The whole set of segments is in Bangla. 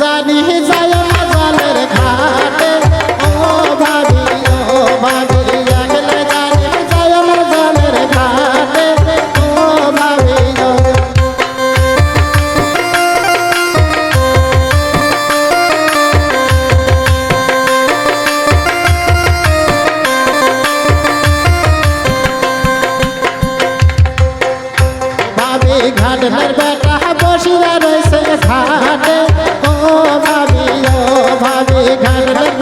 জানি যায় জলের ঘাটে। ও ভাবি ও ভাবি ঘাটে। বেটা রয়েছে ঘাটে। ভাবি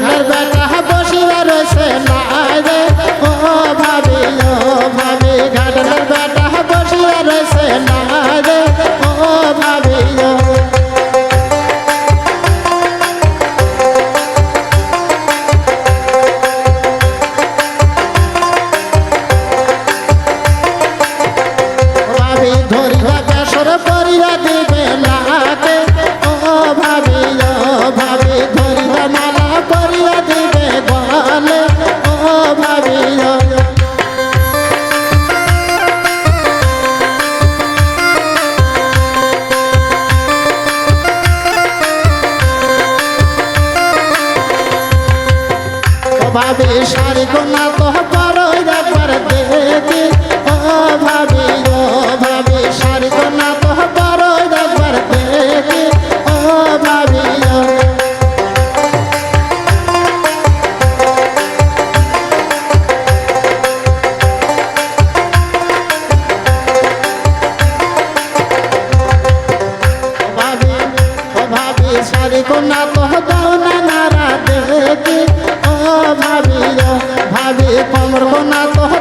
ঘরের বেটা বসিয়া রয়েছে লাইরে ও ভাবি ও ভাবি ঘরের বেটা বসিয়া রয়েছে লাইরে ও ভাবি, ও ধরিয়া বেসর ও সারি কোনা তো পারো দেখি। সারি কোনা কহ দাও না নারা দেখি। ও ভাবিয়া ভাবি কমর কোনা কহ